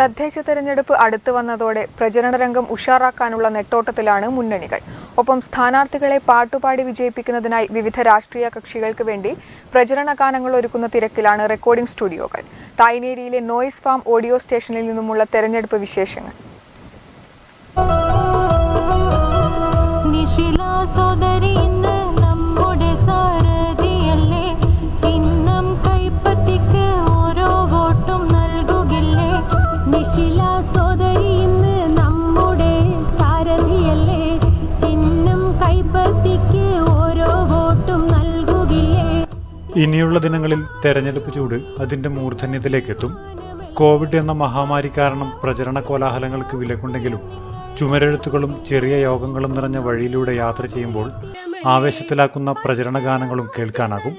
തദ്ദേശ തെരഞ്ഞെടുപ്പ് അടുത്തു വന്നതോടെ പ്രചരണ രംഗം ഉഷാറാക്കാനുള്ള നെട്ടോട്ടത്തിലാണ് മുന്നണികൾ. ഒപ്പം സ്ഥാനാർത്ഥികളെ പാട്ടുപാടി വിജയിപ്പിക്കുന്നതിനായി വിവിധ രാഷ്ട്രീയ കക്ഷികൾക്ക് വേണ്ടി പ്രചരണ ഗാനങ്ങൾ ഒരുക്കുന്ന തിരക്കിലാണ് റെക്കോർഡിംഗ് സ്റ്റുഡിയോകൾ. തായ്നേരിയിലെ നോയിസ് ഫാം ഓഡിയോ സ്റ്റേഷനിൽ നിന്നുമുള്ള തെരഞ്ഞെടുപ്പ് വിശേഷങ്ങൾ. നിശില ഇനിയുള്ള ദിനങ്ങളിൽ തെരഞ്ഞെടുപ്പ് ചൂട് അതിന്റെ മൂർധന്യത്തിലേക്കെത്തും കോവിഡ് എന്ന മഹാമാരി കാരണം പ്രചരണ കോലാഹലങ്ങൾക്ക് വിലക്കുണ്ടെങ്കിലും ചുമരെഴുത്തുകളും ചെറിയ യോഗങ്ങളും നിറഞ്ഞ വഴിയിലൂടെ യാത്ര ചെയ്യുമ്പോൾ ആവേശത്തിലാക്കുന്ന പ്രചരണ ഗാനങ്ങളും കേൾക്കാനാകും.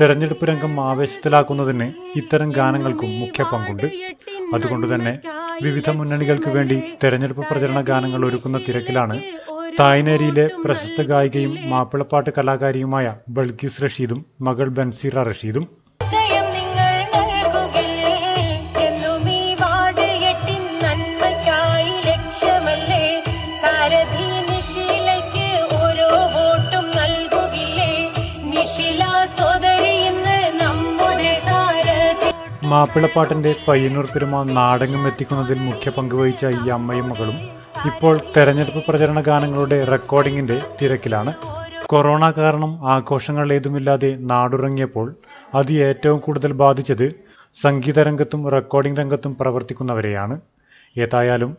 തെരഞ്ഞെടുപ്പ് രംഗം ആവേശത്തിലാക്കുന്നതിന് ഇത്തരം ഗാനങ്ങൾക്കും മുഖ്യ പങ്കുണ്ട്. അതുകൊണ്ടുതന്നെ വിവിധ മുന്നണികൾക്ക് വേണ്ടി തെരഞ്ഞെടുപ്പ് പ്രചരണ ഗാനങ്ങൾ ഒരുക്കുന്ന തിരക്കിലാണ് തായ്നേരിയിലെ പ്രശസ്ത ഗായികയും മാപ്പിളപ്പാട്ട് കലാകാരിയുമായ ബൾഗീസ് റഷീദും മകൾ ബൻസീറ റഷീദും. ജയം സാരഥി മാപ്പിളപ്പാട്ടിന്റെ പയ്യന്നൂർ പെരുമ നാടകം എത്തിക്കുന്നതിൽ മുഖ്യ പങ്കുവഹിച്ച ഈ അമ്മയും മകളും ഇപ്പോൾ തെരഞ്ഞെടുപ്പ് പ്രചരണ ഗാനങ്ങളുടെ റെക്കോർഡിംഗിന്റെ തിരക്കിലാണ്. കൊറോണ കാരണം ആഘോഷങ്ങൾ ഏതുമില്ലാതെ നാടുറങ്ങിയപ്പോൾ അത് ഏറ്റവും കൂടുതൽ ബാധിച്ചത് സംഗീത രംഗത്തും റെക്കോർഡിംഗ് രംഗത്തും പ്രവർത്തിക്കുന്നവരെയാണ്. ഏതായാലും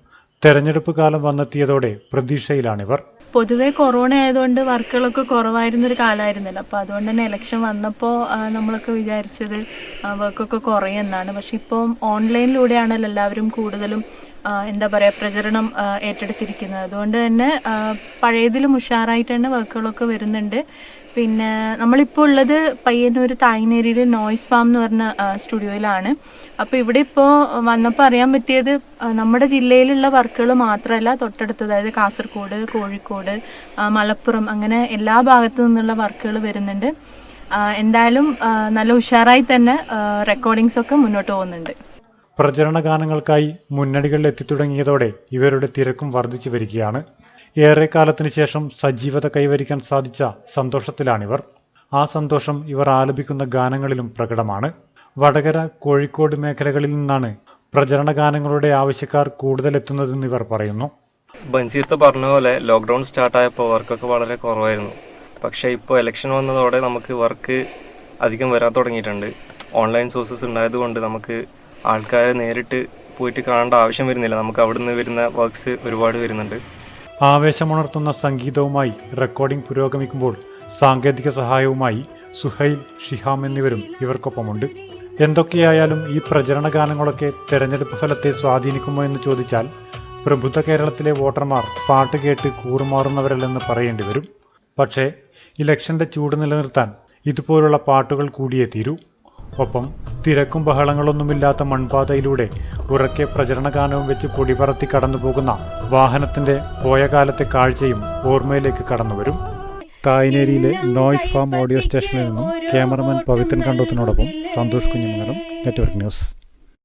തെരഞ്ഞെടുപ്പ് കാലം വന്നെത്തിയതോടെ പ്രതീക്ഷയിലാണിവർ. പൊതുവെ കൊറോണ ആയതുകൊണ്ട് വർക്കുകളൊക്കെ കുറവായിരുന്നൊരു കാലമായിരുന്നല്ലോ അപ്പോൾ അതുകൊണ്ട് തന്നെ ഇലക്ഷൻ വന്നപ്പോൾ നമ്മളൊക്കെ വിചാരിച്ചത് വർക്കൊക്കെ കുറയുമെന്നാണ് പക്ഷെ ഇപ്പം ഓൺലൈനിലൂടെയാണല്ലോ എല്ലാവരും കൂടുതലും എന്താ പറയുക പ്രചരണം ഏറ്റെടുത്തിരിക്കുന്നത്. അതുകൊണ്ട് തന്നെ പഴയതിലും ഉഷാറായിട്ട് തന്നെ വർക്കുകളൊക്കെ വരുന്നുണ്ട്. പിന്നെ നമ്മളിപ്പോൾ ഉള്ളത് പയ്യന്നൂർ തായ്നേരിയിലെ നോയ്സ് ഫാം എന്ന് പറഞ്ഞ സ്റ്റുഡിയോയിലാണ്. അപ്പോൾ ഇവിടെ ഇപ്പോൾ വന്നപ്പോൾ അറിയാൻ പറ്റിയത് നമ്മുടെ ജില്ലയിലുള്ള വർക്കുകൾ മാത്രമല്ല തൊട്ടടുത്ത് അതായത് കാസർഗോഡ് കോഴിക്കോട് മലപ്പുറം അങ്ങനെ എല്ലാ ഭാഗത്തു നിന്നുള്ള വർക്കുകൾ വരുന്നുണ്ട്. എന്തായാലും നല്ല ഉഷാറായി തന്നെ റെക്കോർഡിങ്സ് ഒക്കെ മുന്നോട്ട് പോകുന്നുണ്ട്. പ്രചരണ ഗാനങ്ങൾക്കായി മുന്നണികളിൽ എത്തിത്തുടങ്ങിയതോടെ ഇവരുടെ തിരക്കും വർദ്ധിച്ചു വരികയാണ്. ഏറെ കാലത്തിന് ശേഷം സജീവത കൈവരിക്കാൻ സാധിച്ച സന്തോഷത്തിലാണിവർ. ആ സന്തോഷം ഇവർ ആലപിക്കുന്ന ഗാനങ്ങളിലും പ്രകടമാണ്. വടകര കോഴിക്കോട് മേഖലകളിൽ നിന്നാണ് പ്രചരണ ഗാനങ്ങളുടെ ആവശ്യക്കാർ കൂടുതൽ എത്തുന്നതെന്ന് ഇവർ പറയുന്നു. ബൻസീർത്ത് പറഞ്ഞ പോലെ ലോക്ക്ഡൗൺ സ്റ്റാർട്ടായപ്പോൾ വർക്കൊക്കെ വളരെ കുറവായിരുന്നു. പക്ഷേ ഇപ്പോൾ ഇലക്ഷൻ വന്നതോടെ നമുക്ക് വർക്ക് അധികം വരാൻ തുടങ്ങിയിട്ടുണ്ട്. ഓൺലൈൻ സോഴ്സസ് ഉണ്ടായതുകൊണ്ട് നമുക്ക് ആൾക്കാരെ നേരിട്ട് പോയിട്ട് കാണേണ്ട ആവശ്യം വരുന്നില്ല. നമുക്ക് അവിടുന്ന് വരുന്ന വർക്ക്സ് ഒരുപാട് വരുന്നുണ്ട്. ആവേശമുണർത്തുന്ന സംഗീതവുമായി റെക്കോർഡിംഗ് പുരോഗമിക്കുമ്പോൾ സാങ്കേതിക സഹായവുമായി സുഹൈൽ ഷിഹാം എന്നിവരും ഇവർക്കൊപ്പമുണ്ട്. എന്തൊക്കെയായാലും ഈ പ്രചരണ ഗാനങ്ങളൊക്കെ തെരഞ്ഞെടുപ്പ് ഫലത്തെ സ്വാധീനിക്കുമോ എന്ന് ചോദിച്ചാൽ പ്രബുദ്ധ കേരളത്തിലെ വോട്ടർമാർ പാട്ട് കേട്ട് കൂറുമാറുന്നവരല്ലെന്ന് പറയേണ്ടി വരും. പക്ഷേ ഇലക്ഷന്റെ ചൂട് നിലനിർത്താൻ ഇതുപോലുള്ള പാട്ടുകൾ കൂടിയേ തീരൂ. ഒപ്പം തിരക്കും ബഹളങ്ങളൊന്നുമില്ലാത്ത മൺപാതയിലൂടെ ഉറക്കെ പ്രചരണ ഗാനവും വെച്ച് പൊടിപറത്തി കടന്നുപോകുന്ന വാഹനത്തിന്റെ പോയ കാലത്തെ കാഴ്ചയും ഓർമ്മയിലേക്ക് കടന്നുവരും. തായ്നേരിയിലെ നോയ്സ് ഫാം ഓഡിയോ സ്റ്റേഷനിൽ നിന്നും ക്യാമറമാൻ പവിത്രൻ കണ്ടോത്തിനോടൊപ്പം സന്തോഷ് കുഞ്ഞുമംഗലം നെറ്റ്വർക്ക് ന്യൂസ്.